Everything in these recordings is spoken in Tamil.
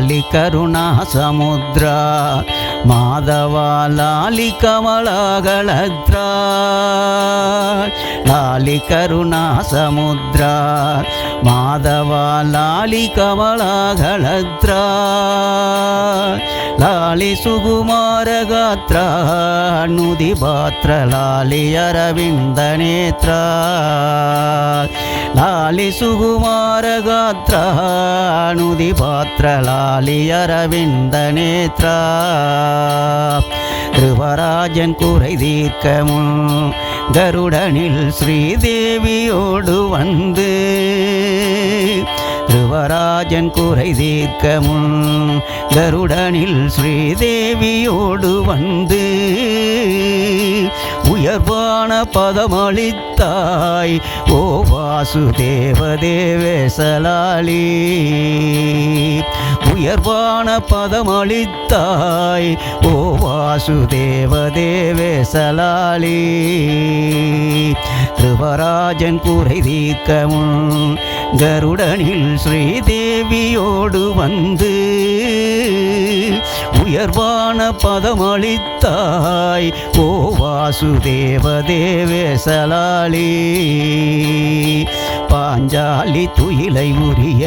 లాలి కరుణా సముద్ర మాధవ లాలి కమలగళద్ర లాలి కరుణా సముద్ర మాధవ లాలి కమలగళద్ర లాలి సుకుమార గాత్ర నుది పాత్ర లాలి అరవింద నేత్ర ಲಾಲಿ ಸುಗುಮಾರ ಗಾತ್ರ ನುದಿ ಪಾತ್ರ ಲಾಲಿ ಅರವಿಂದ ನೇತ್ರ கிருபராஜன் குறை தீர்க்கமும் கருடனில் ஸ்ரீதேவியோடு வந்து கிருபராஜன் குறை தீர்க்கமும் கருடனில் ஸ்ரீதேவியோடு வந்து உயர்வான பதமளித்தாய். ஓ வாசுதேவ தேவேசலாளி உயர்வான பதமளித்தாய். ஓ வாசுதேவ தேவேசலாளி கிருபராஜன் கூரை கருடனில் ஸ்ரீதேவியோடு வந்து உயர்வான பதமளித்தாய் ஓ வாசுதேவ தேவேசலாளி பாஞ்சாலி துயிலை உரிய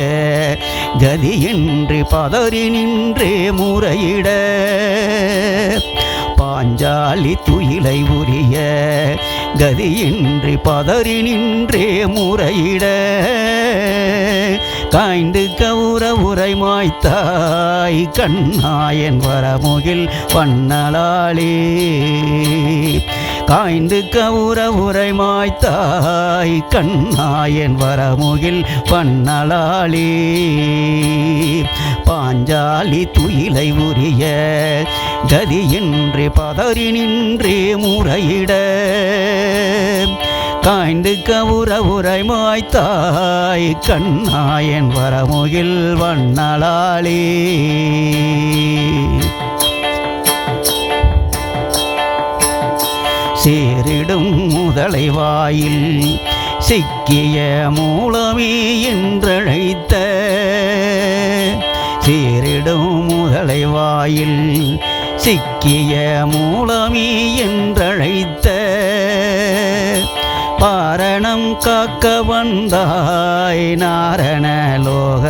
கதியின்றி பதறி நின்றே முறையிட பாஞ்சாலி துயிலை உரிய கதியின்றி பதறி நின்றே முறையிட. காய்ந்து கவுர உரை மாய்த்தாய் கண்ணாயன் வரமுகில் வண்ணலாளி காய்ந்து கவுர உரை மாய்த்தாய் கண்ணாயன் வரமுகில் பன்னலாளி பாஞ்சாலி துயிலை உரிய கதியின்றி பதறி நின்றே முறையிட. காய்ந்து கவுர உரை மாய்த்தாய் கண்ணாயன் வரமுகில் வண்ணலாளி. முதலை வாயில் சிக்கிய மூலமே என்றழைத்த சீரிடும் முதலை வாயில் சிக்கிய மூலமே என்றழைத்த பாரணம் காக்க வந்தாய் நாரண லோக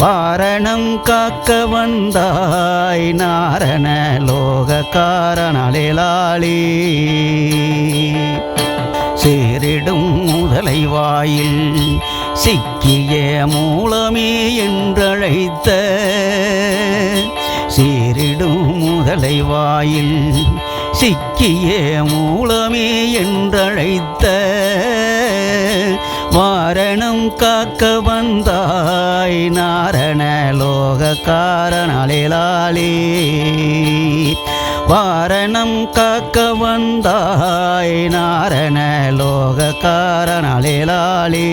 பாரணம் காக்க வந்தாய் நாரண லோக காரணாளி சேரிடும் முதலை வாயில் சிக்கிய மூலமே என்றழைத்த. சேரிடும் முதலை வாயில் சிக்கிய மூலமே என்றழைத்த. வாரணம் காக்க வந்தாய் நாரண லோக காரணாளி வாரணம் காக்க வந்தாய் நாரண லோக காரணாளி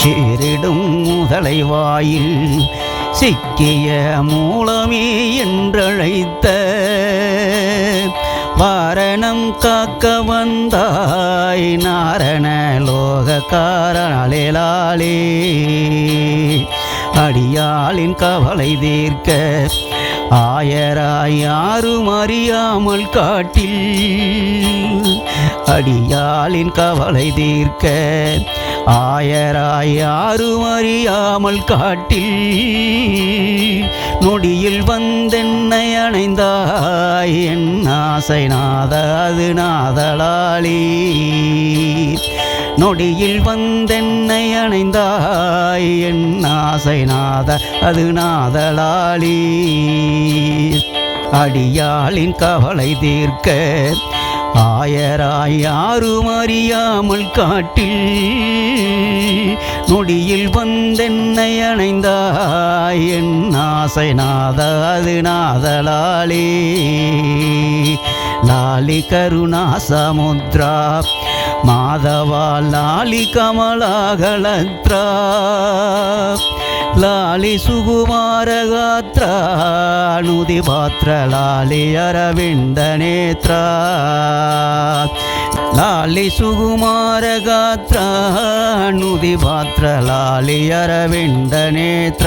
சீரிடும் முதலை வாயில் சிக்கிய மூலமே என்றழைத்த வாரணம் காக்க வந்தாய் நாரண லோகக்காரலேலாளே அடியாளின் கவலை தீர்க்க ஆயராய் யாரும் அறியாமல் காட்டில். அடியாளின் கவலை தீர்க்க ஆயராய் யாரும் அறியாமல் காட்டில் நொடியில் வந்தென்னை அணைந்தாய். என் ஆசை நாத அது நாதலாளி. நொடியில் வந்தென்னை அணைந்தாய். என் ஆசை நாத அது நாதலாளி. அடியாளின் கவலை தீர்க்க ஆயராய் யாரும் அறியாமல் காட்டில் நொடியில் வந்தென்னை அணைந்தாய். என் ஆசை நாதாது நாதலாளே லாலி கருணா சமுத்ரா மாதவா லாலி கமலாகலத்ரா. ಲಾಲಿಸುಗುಮಾರಗಾತ್ರ ನುದಿ ಪಾತ್ರ ಲಾಲಿಯರವಿಂದನೇತ್ರ ಗಾತ್ರ ನುದಿ ಪಾತ್ರ ಲಾಲಿಯರವಿಂದನೇತ್ರ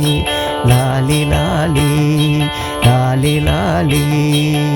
காளியே